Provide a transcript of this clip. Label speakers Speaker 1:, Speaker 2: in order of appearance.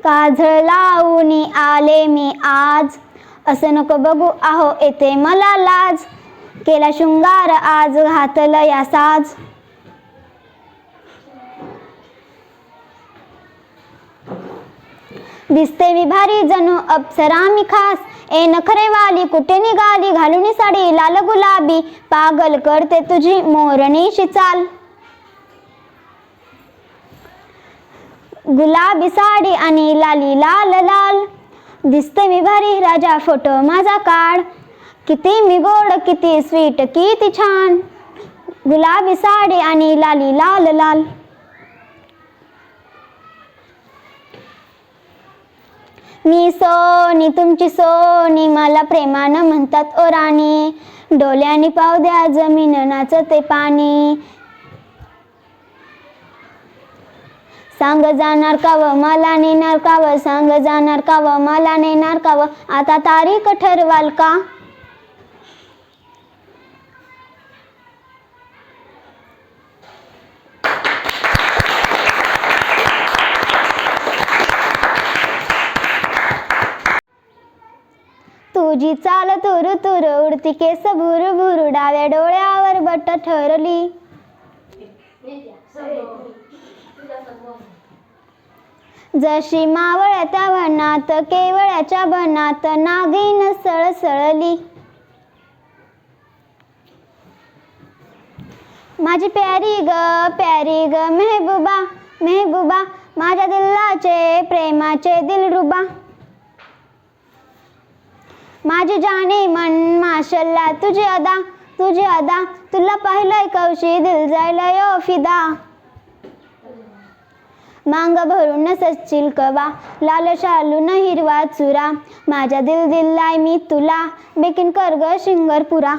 Speaker 1: काजळ लावून आले मी आज. असं नको बघू आहो येते मला लाज. केला शृंगार आज घातलं या साज. दिसते मी भारी जणू अप्सरा मी खास. ए नखरेवाली कुठे निघाली? घालून साडी लाल गुलाबी. पागल करते तुझी मोरणीशी चाल. गुलाबी साडी आणि लाली लाल लाल. दिसते मी भारी राजा फोटो माझा काढ किती मी गोड किती स्वीट किती छान. गुलाबी साडी आणि लाली लाल लाल. मी सोनी तुमची सोनी मला प्रेमानं म्हणतात ओ राणी. डोल्याने पाव द्या जमीन नाचते पाणी. सांग जाणार का व मला नेणार का व सांग जाणार का व मला नेणार का व आता तारीख ठरवाल का? तुझी चाल तुरु तुर उडती केस भुरु भुरु डाव्या डोळ्यावर बट ठरली. जशी मावळ्या वनात केवळ्याच्या बनात नागिन सळसळली माझी प्यारी ग प्यारी ग मेहबूबा मेहबूबा माझ्या दिलाचे प्रेमाचे दिलरुबा. माझी जाने मन माशल्ला तुझी अदा तुझी अदा तुला पाहिलंय कवशी दिल जायला यो फिदा. मांग भरून सच्चिल कवा. लाल शालून हिरवा चुरा. माझ्या दिल दिलाय मी तुला. बेकिन कर ग शिंगरपुरा